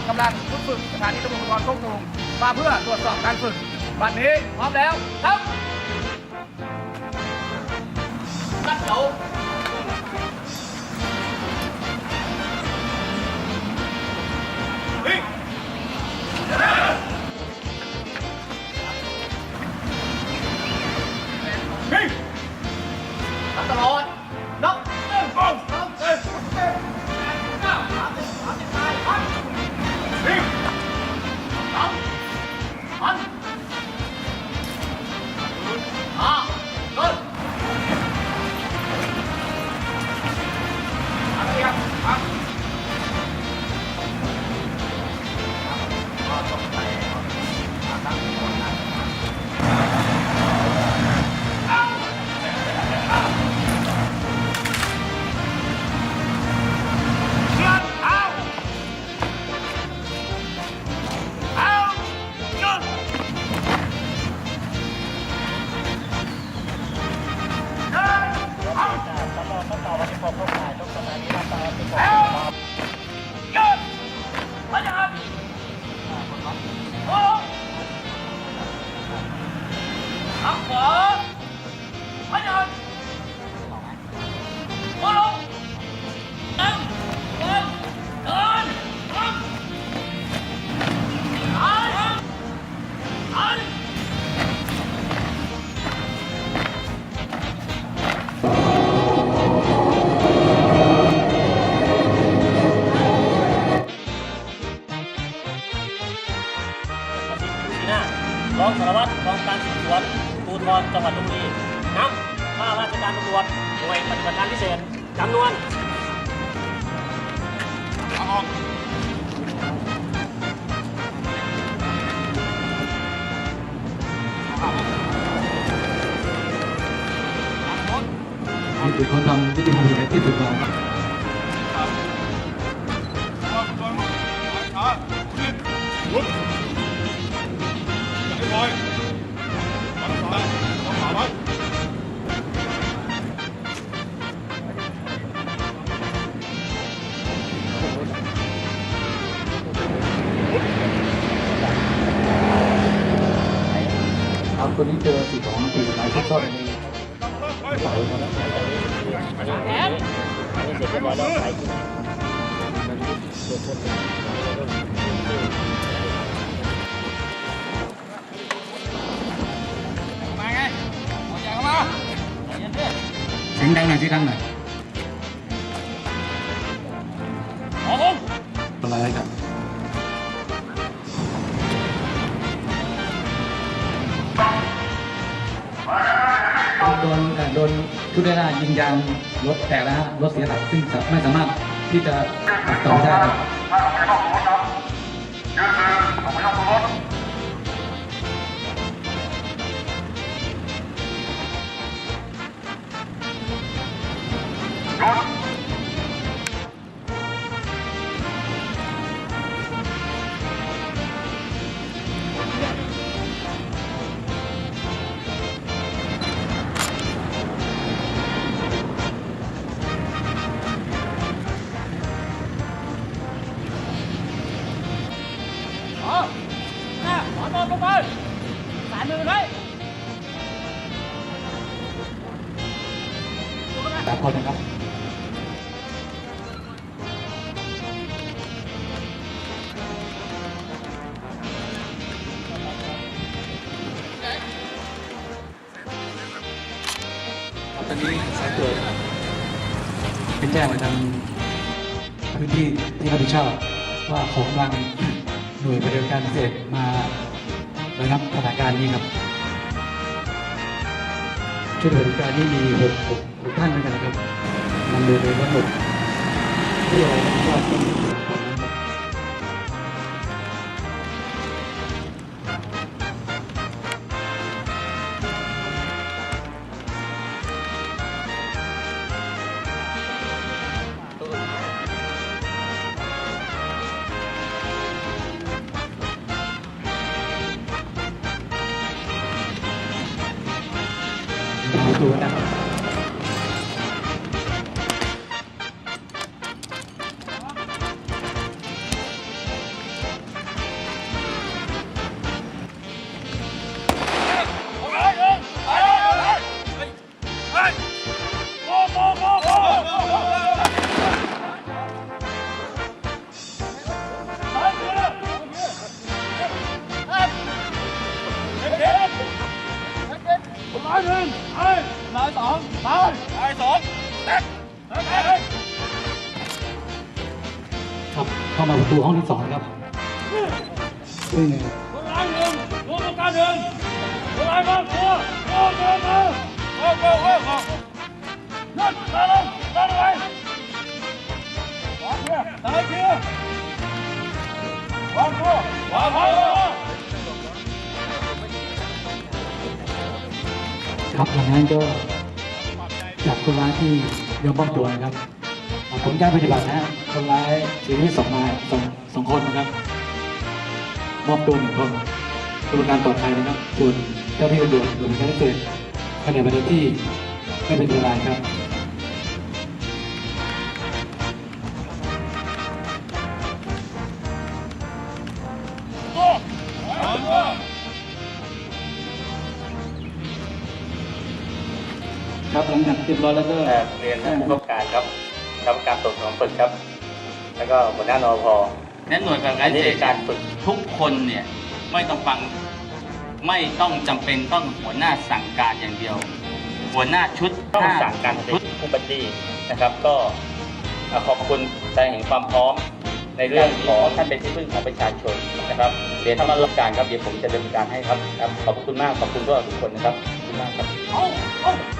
ำกำลังชุดฝึกสถานีตำรวจภูธรโคกตูมมาเพื่อตรวจสอบการฝึกบัดนี้พร้อมแล้วครับนัดเดี๋ยวารวัตรกองการสืบสวนภูธรจังหวัดลบบุรีนำข้าราชการตำรวจหน่วยปฏิบัติการพิเศษจำนวนนี่คือเขาทำที่ดีที่สุดแล้ว ครับคนนี้เจอสี่สองสี่นายชุดต้นเสาครับแอนอันนี้เสร็จเรียบร้อยแล้วไปกินมาไงเอาอย่างเข้ามาเสียงดังหน่อยที่ดังหน่อยอผมอะไรครับโดน โดนชุดได้หน้ายิงยางรถแตกแล้วฮะรถเสียหลักซึ่งไม่สามารถที่จะตัดต่อได้ครับ มือไว้สามคนนะครับตอนนี้สายตรวจเป็นแจ้งมาทางพื้นที่ที่รับผิดชอบว่าของกำลังหน่วยปฏิบัติการพิเศษมา นะครับสถานการณ์นี้ครับชุดปฏิบัติการนี้มีหกหกท่านด้วยกันนะครับนำโดยโดยทั้งหมดที่เราว่าต้องมีคน ตัว องแตกแตกแตกครับเข้ามาประตูห้องที่สองครับซึ่งคนร้ายหนึ่งตัวประกันหนึ่งคนร้ายมากตัวโอ้โหโอ้โหโอ้โหโอ้โหนั่นตายลงตายอะไรวางเกียร์ตายเกียร์วางตัววางตัว ครับหลังนั้นก็จับคนร้ายที่ยอมมอบตัวนะครับผลการปฏิบัตินะคนร้ายเสียชีวิตสองนายสองสองคนนะครับ มอบตัวหนึ่งคนกระบวนการปลอดภัยนะครับส่วนเจ้าที่ตำรวจรวมทั้งเศษขณะปฏิบัติที่ไม่เป็นอันตรายครับ ครับหลังจากเรียบร้อยแล้วก็เอ่อเรียนท่านผู้กำกับการครับกรรมการตรวจสอบฝึกครับ แล้วก็หัวหน้านอพอนั้นหน่วยปฏิบัติอักานรนี้พิเศเป็ษนการฝึกทุกคนเนี่ยไม่ต้องฟังไม่ต้องจำเป็นต้องหัวหน้าสั่งการอย่างเดียว หัวหน้าชุดต้องห้สั่งการชุดผู้บัญชีนะครับ ก็เอ่อขอบคุณแสดงเห็นความพร้อมในเรื่องของท่านเป็นที่พึ่งของประชาชนนะครับเรียนท่านมารับการครับเดี๋ยวผมจะดำเนินการให้ครับครับขอบคุณมากขอบคุณพวกเราทุกคนนะครับขอบคุณมากครับ